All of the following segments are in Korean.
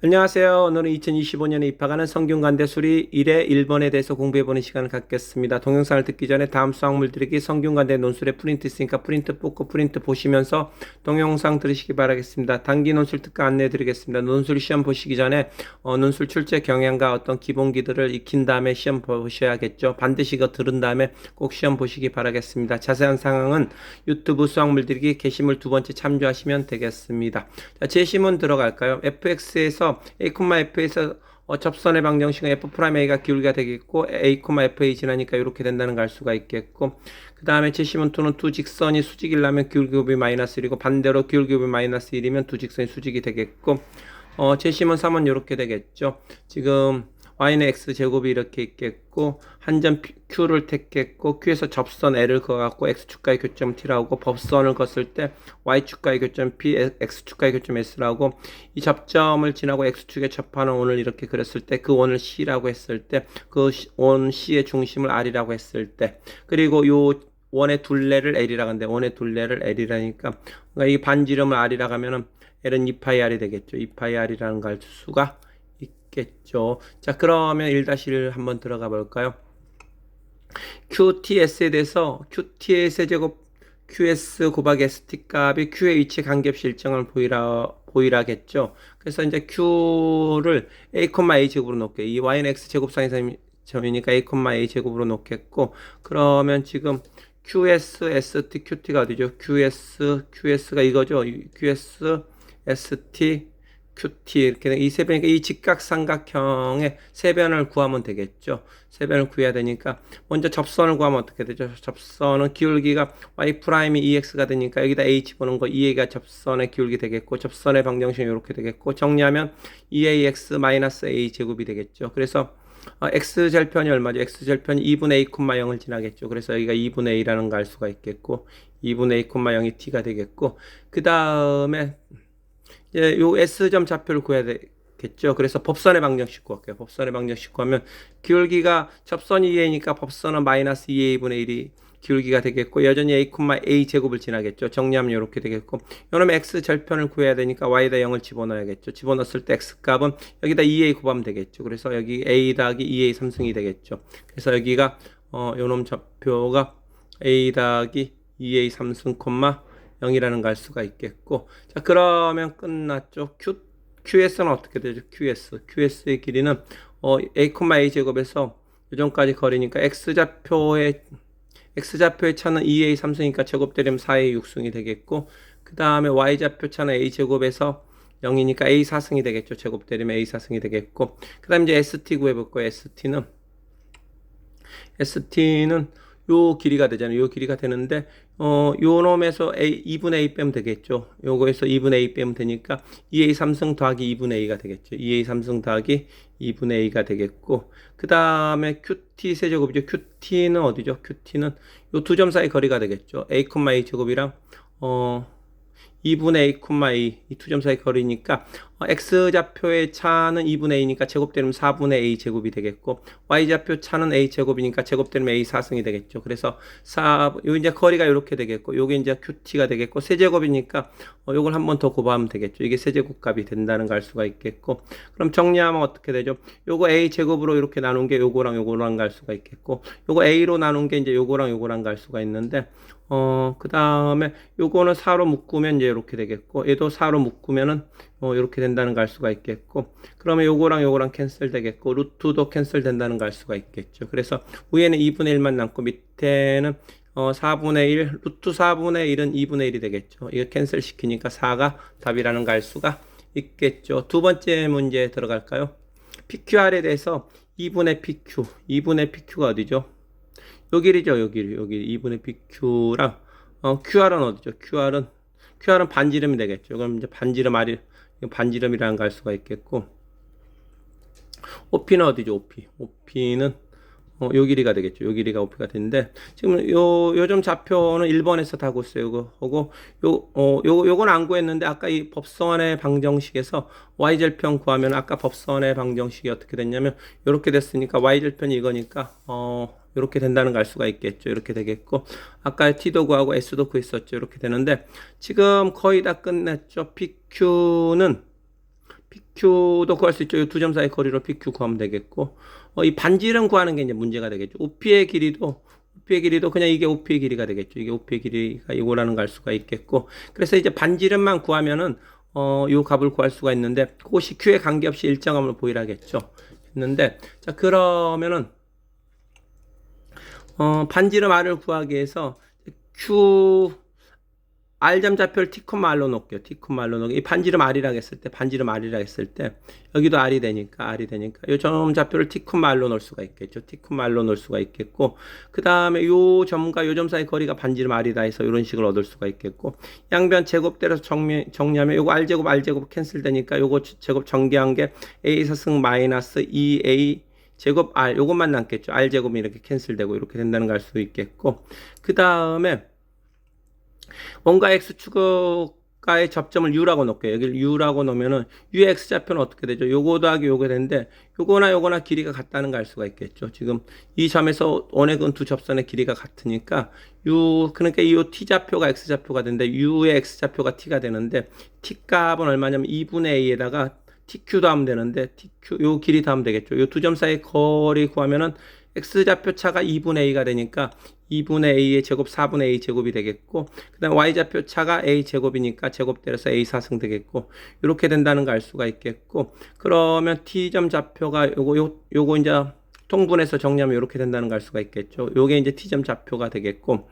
안녕하세요. 오늘은 2025년에 입학하는 성균관대 수리 1회 1번에 대해서 공부해보는 시간을 갖겠습니다. 동영상을 듣기 전에 다음 수학물 들이기 성균관대 논술에 프린트 있으니까 프린트 뽑고 프린트 보시면서 동영상 들으시기 바라겠습니다. 단기 논술 특강 안내해 드리겠습니다. 논술 시험 보시기 전에 어, 논술 출제 경향과 어떤 기본기들을 익힌 다음에 시험 보셔야겠죠. 반드시 이거 들은 다음에 꼭 시험 보시기 바라겠습니다. 자세한 상황은 유튜브 수학물 들이기 게시물 두 번째 참조하시면 되겠습니다. 자, 제시문 들어갈까요? fx에서 a, f에서 어, 접선의 방정식은 f 프라임 a가 기울기가 되겠고 a, fa 지나니까 이렇게 된다는 걸 알 수가 있겠고 그 다음에 제시문 2는 두 직선이 수직이라면 기울기 곱이 마이너스 1이고 반대로 기울기 곱이 마이너스 1이면 두 직선이 수직이 되겠고 어, 제시문 3은 이렇게 되겠죠. 지금 y는 x 제곱이 이렇게 있겠고 한 점 q를 택했고 q에서 접선 l을 그어갖고 x 축가의 교점 t라고 법선을 걷을 때 y 축가의 교점 p, x 축가의 교점 s라고 이 접점을 지나고 x 축에 접하는 원을 이렇게 그렸을 때 그 원을 c라고 했을 때 그 원 c의 중심을 r이라고 했을 때. 그리고 요 원의 둘레를 l이라고 하는데 원의 둘레를 l이라니까. 그러니까 이 반지름을 r이라고 하면은 l은 2파이 r이 되겠죠. 2파이 r이라는 걸알 수가 있겠죠. 자, 그러면 1-1 한번 들어가 볼까요? QTS에 대해서 QT의 세제곱 QS 곱하기 ST 값이 Q의 위치 관계없이 일정을 보이라, 보이라겠죠. 그래서 이제 Q를 A, A 제곱으로 놓게. 이 Y는 X 제곱상의 점이니까 A, A 제곱으로 놓겠고, 그러면 지금 QS, ST, QT가 어디죠? QS, QS가 이거죠. QS, ST, QT 이렇게 이 세 변이니까 이 직각삼각형의 세 변을 구하면 되겠죠. 세 변을 구해야 되니까 먼저 접선을 구하면 어떻게 되죠? 접선은 기울기가 y 프라임이 2x가 되니까 여기다 a 집어넣은 거 2a가 접선의 기울기 되겠고 접선의 방정식이 이렇게 되겠고 정리하면 2ax 마이너스 a 제곱이 되겠죠. 그래서 어, x 절편이 얼마죠? x 절편이 2분의 a, 0을 지나겠죠. 그래서 여기가 2분의 a라는 걸 알 수가 있겠고 2분의 a, 0이 t가 되겠고 그 다음에 이제 요 S점 좌표를 구해야 되겠죠. 그래서 법선의 방정식 구할게요. 법선의 방정식 구하면 기울기가 접선이 2a니까 법선은 마이너스 2a분의 1이 기울기가 되겠고 여전히 a, a 제곱을 지나겠죠. 정리하면 이렇게 되겠고 이놈 x 절편을 구해야 되니까 y에다 0을 집어넣어야겠죠. 집어넣었을 때 x 값은 여기다 2a 곱하면 되겠죠. 그래서 여기 a 더하기 2a 삼승이 되겠죠. 그래서 여기가 어 요놈 좌표가 a 더하기 2a 삼승 콤마 0이라는 걸 알 수가 있겠고. 자 그러면 끝났죠. Q, QS는 어떻게 되죠? QS. QS의 길이는 어, A, A 제곱에서 요정까지 거리니까 X좌표의 X좌표의 차는 2A 3승이니까 제곱 때리면 4A 6승이 되겠고 그 다음에 Y좌표 차는 A 제곱에서 0이니까 A 4승이 되겠죠. 제곱 때리면 A 4승이 되겠고. 그 다음에 이제 ST 구해볼 거예요. ST는. ST는 요 길이가 되잖아요. 요 길이가 되는데 어, 요 놈에서 A 2분의 A 빼면 되겠죠. 요거에서 2분의 A 빼면 되니까 2A 3승 더하기 2분의 A가 되겠죠. 2A 3승 더하기 2분의 A가 되겠고 그 다음에 QT 세제곱이죠. QT는 어디죠? QT는 요 두 점 사이 거리가 되겠죠. A, A 제곱이랑 어 2분의 a, a 이 두 점 사이 거리니까 어, x좌표의 차는 2분의 a니까 제곱되면 4분의 a 제곱이 되겠고 y좌표 차는 a 제곱이니까 제곱되면 a 4승이 되겠죠. 그래서 4, 요 이제 거리가 이렇게 되겠고 요게 이제 qt가 되겠고 세제곱이니까 어, 요걸 한 번 더 곱하면 되겠죠. 이게 세제곱 값이 된다는 걸 알 수가 있겠고 그럼 정리하면 어떻게 되죠? 요거 a 제곱으로 이렇게 나눈 게 요거랑 요거랑 갈 수가 있겠고 요거 a로 나눈 게 이제 요거랑 요거랑 갈 수가 있는데 어, 그 다음에 요거는 4로 묶으면 이제 이렇게 되겠고, 얘도 4로 묶으면은, 어, 이렇게 된다는 걸 알 수가 있겠고, 그러면 요거랑 요거랑 캔슬 되겠고, 루트도 캔슬 된다는 걸 알 수가 있겠죠. 그래서 위에는 2분의 1만 남고, 밑에는, 어, 4분의 1, 루트 4분의 1은 2분의 1이 되겠죠. 이거 캔슬 시키니까 4가 답이라는 걸 알 수가 있겠죠. 두 번째 문제 들어갈까요? PQR에 대해서 2분의 PQ, 2분의 PQ가 어디죠? 요 길, 여기 2분의 PQ랑, 어, QR은 어디죠? QR은, QR은 반지름이 되겠죠. 그럼 이제 반지름 R이, 반지름이라는 걸알 수가 있겠고, OP는 어디죠, OP? OP는, 어, 요 길이가 되겠죠. 요 길이가 OP가 되는데, 지금 요, 요점 좌표는 1번에서 다 구했어요. 요거, 하고, 요, 어, 요, 요건 안 구했는데, 아까 이 법선의 방정식에서 Y절편 구하면, 아까 법선의 방정식이 어떻게 됐냐면, 요렇게 됐으니까, Y절편이 이거니까, 어, 이렇게 된다는 걸 알 수가 있겠죠. 이렇게 되겠고 아까 T도 구하고 S도 구했었죠. 이렇게 되는데 지금 거의 다 끝냈죠. PQ는 PQ도 구할 수 있죠. 이 두 점 사이 거리로 PQ 구하면 되겠고, 어, 이 반지름 구하는 게 이제 문제가 되겠죠. OP의 길이도, OP의 길이도 그냥 이게 OP의 길이가 되겠죠. 이게 OP의 길이가 이거라는 걸 알 수가 있겠고, 그래서 이제 반지름만 구하면은, 어, 요 값을 구할 수가 있는데, 그것이 Q에 관계없이 일정함을 보이라겠죠. 했는데, 자, 그러면은, 어, 반지름 R을 구하기 위해서, Q, R점 좌표를 T, R로 놓을게요. T, R로 놓을게요. 이 반지름 R이라고 했을 때, 반지름 R이라고 했을 때, 여기도 R이 되니까, R이 되니까, 이 점 좌표를 T, R로 놓을 수가 있겠죠. T, R로 놓을 수가 있겠고, 그 다음에 요 점과 요점 사이 거리가 반지름 R이다 해서 이런 식을 얻을 수가 있겠고, 양변 제곱대로서 정리, 정리하면 요거 R제곱, R제곱 캔슬 되니까 요거 제곱 전개한 게 A 사승 마이너스 2A 제곱 R, 요것만 남겠죠. R 제곱이 이렇게 캔슬되고 이렇게 된다는 걸 알 수 있겠고, 그 다음에 원가 x축과의 접점을 u라고 놓을게요. 여기를 u라고 놓으면은 u의 x좌표는 어떻게 되죠? 요거 더하기 요게 되는데 요거나 요거나 길이가 같다는 걸 알 수가 있겠죠. 지금 이 점에서 원의 근두 접선의 길이가 같으니까 u 그러니까 이 t좌표가 x좌표가 되는데 u의 x좌표가 t가 되는데 t 값은 얼마냐면 2분의 a에다가 tq 더하면 되는데 tq 요 길이 더하면 되겠죠. 요 두 점 사이 거리 구하면은 x좌표 차가 2분의 a가 되니까 2분의 a의 제곱 4분의 a 제곱이 되겠고 그다음 y좌표 차가 a 제곱이니까 제곱 때려서 a 사승 되겠고 이렇게 된다는 걸 알 수가 있겠고 그러면 t점 좌표가 요거 요, 요거 이제 통분해서 정리하면 이렇게 된다는 걸 알 수가 있겠죠. 요게 이제 t점 좌표가 되겠고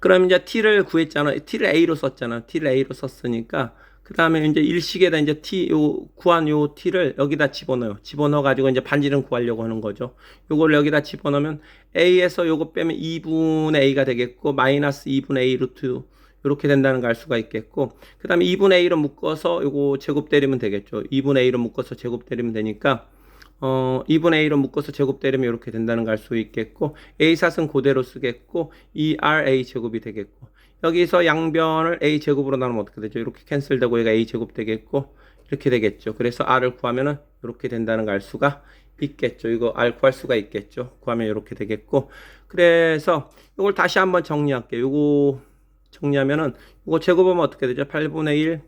그럼 이제 t를 구했잖아. t를 a로 썼잖아. t를 a로 썼으니까 그 다음에 이제 일식에다 이제 t 요 구한 요 t를 여기다 집어넣어요. 집어넣어 가지고 이제 반지름 구하려고 하는 거죠. 요걸 여기다 집어넣으면 a에서 요거 빼면 2분의 a가 되겠고 마이너스 2분의 a 루트 이렇게 된다는 걸 알 수가 있겠고 그 다음에 2분의 a로 묶어서 요거 제곱 때리면 되겠죠. 2분의 a로 묶어서 제곱 때리면 되니까 어, 2분의 a로 묶어서 제곱 때리면 이렇게 된다는 걸 알 수 있겠고 a 사승 그대로 쓰겠고 2ra 제곱이 되겠고 여기서 양변을 a 제곱으로 나누면 어떻게 되죠? 이렇게 캔슬되고 얘가 a 제곱 되겠고 이렇게 되겠죠. 그래서 r을 구하면은 이렇게 된다는 걸 알 수가 있겠죠. 이거 r 구할 수가 있겠죠. 구하면 이렇게 되겠고 그래서 이걸 다시 한번 정리할게요. 이거 정리하면은 이거 제곱하면 어떻게 되죠? 8분의 1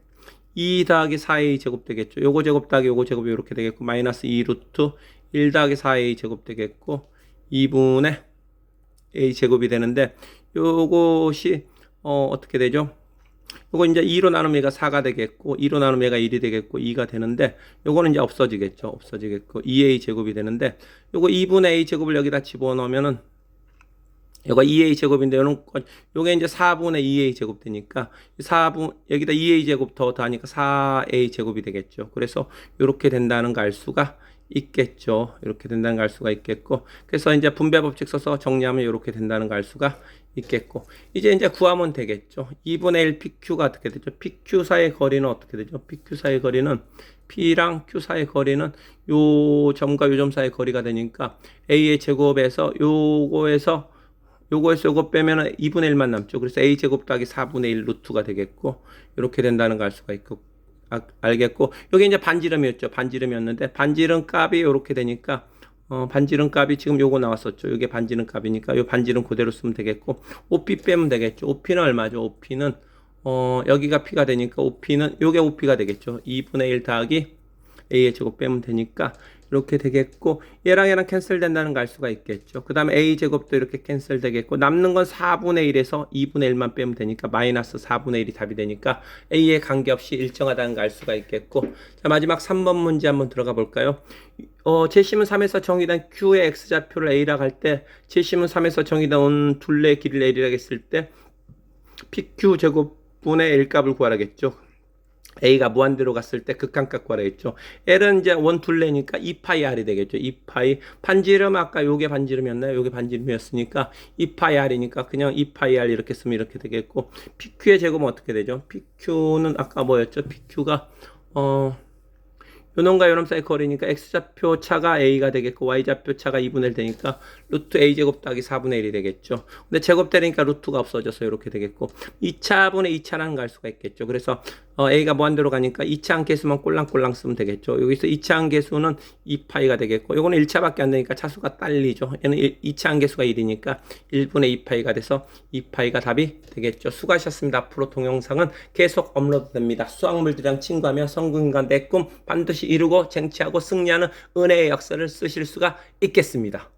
2 더하기 4a 제곱 되겠죠. 요거 제곱 더하기 요거 제곱이 이렇게 되겠고 마이너스 2 루트 1 더하기 4a 제곱 되겠고 2분의 a 제곱이 되는데 요것이 어, 어떻게 되죠? 요거 이제 2로 나누면 얘가 4가 되겠고 2로 나누면 얘가 1이 되겠고 2가 되는데 요거는 이제 없어지겠죠. 없어지겠고 2a 제곱이 되는데 요거 2분의 a 제곱을 여기다 집어넣으면은 요거 2a 제곱인데 요는 요게 이제 4분의 2a 제곱 되니까 4분 여기다 2a 제곱 더 더하니까 4a 제곱이 되겠죠. 그래서 요렇게 된다는 거 알 수가 있겠죠. 이렇게 된다는 거알 수가 있겠고 그래서 이제 분배 법칙 써서 정리하면 이렇게 된다는 거알 수가 있겠고 이제 이제 구하면 되겠죠. 2분의 1 PQ가 어떻게 되죠? PQ 사이의 거리는 어떻게 되죠? PQ 사이의 거리는 P랑 Q 사이의 거리는 요 점과 요 점 사이의 거리가 되니까 A의 제곱에서 요거에서 요거에서 요거 빼면은 2분의 1만 남죠. 그래서 A 제곱 더하기 4분의 1 루트가 되겠고 이렇게 된다는 거알 수가 있고 아, 알겠고 여기 이제 반지름이었죠. 반지름이었는데 반지름 값이 이렇게 되니까 어, 반지름 값이 지금 요거 나왔었죠. 요게 반지름 값이니까 요 반지름 그대로 쓰면 되겠고 OP 빼면 되겠죠. OP는 얼마죠? OP는 어, 여기가 P가 되니까 OP는 요게 OP가 되겠죠. 2분의 1 더하기 A의 제곱 빼면 되니까 이렇게 되겠고 얘랑 얘랑 캔슬 된다는 걸 알 수가 있겠죠. 그 다음에 A 제곱도 이렇게 캔슬 되겠고 남는 건 4분의 1에서 2분의 1만 빼면 되니까 마이너스 4분의 1이 답이 되니까 A에 관계없이 일정하다는 걸 알 수가 있겠고 자 마지막 3번 문제 한번 들어가 볼까요? 어, 제시문 3에서 정의된 Q의 X좌표를 A라고 할 때 제시문 3에서 정의된 둘레의 길이를 L이라고 했을 때 PQ 제곱분의 L 값을 구하라겠죠. A가 무한대로 갔을 때 극한값 구하라겠죠. L은 이제 원 둘레니까 2파이 R이 되겠죠. 2파이 반지름 아까 요게 반지름이었나요? 요게 반지름이었으니까 2파이 R이니까 그냥 2파이 R 이렇게 쓰면 이렇게 되겠고 PQ의 제곱은 어떻게 되죠? PQ는 아까 뭐였죠? PQ가 어 요놈과 요놈 사이 거리니까 x좌표 차가 a가 되겠고 y좌표 차가 2분의 1 되니까 루트 a 제곱 더하기 4분의 1이 되겠죠. 근데 제곱 되니까 루트가 없어져서 이렇게 되겠고 2차분의 2차라는 갈 수가 있겠죠. 그래서 어, a가 무한대로 가니까 2차 함계수만 꼴랑꼴랑 쓰면 되겠죠. 여기서 2차 함계수는 2파이가 되겠고 요거는 1차밖에 안 되니까 차수가 딸리죠. 얘는 2차 함계수가 1이니까 1분의 2파이가 돼서 2파이가 답이 되겠죠. 수고하셨습니다. 앞으로 동영상은 계속 업로드됩니다. 수학물들이랑 친구하며 성공인간 내 꿈 이루고 쟁취하고 승리하는 은혜의 역사를 쓰실 수가 있겠습니다.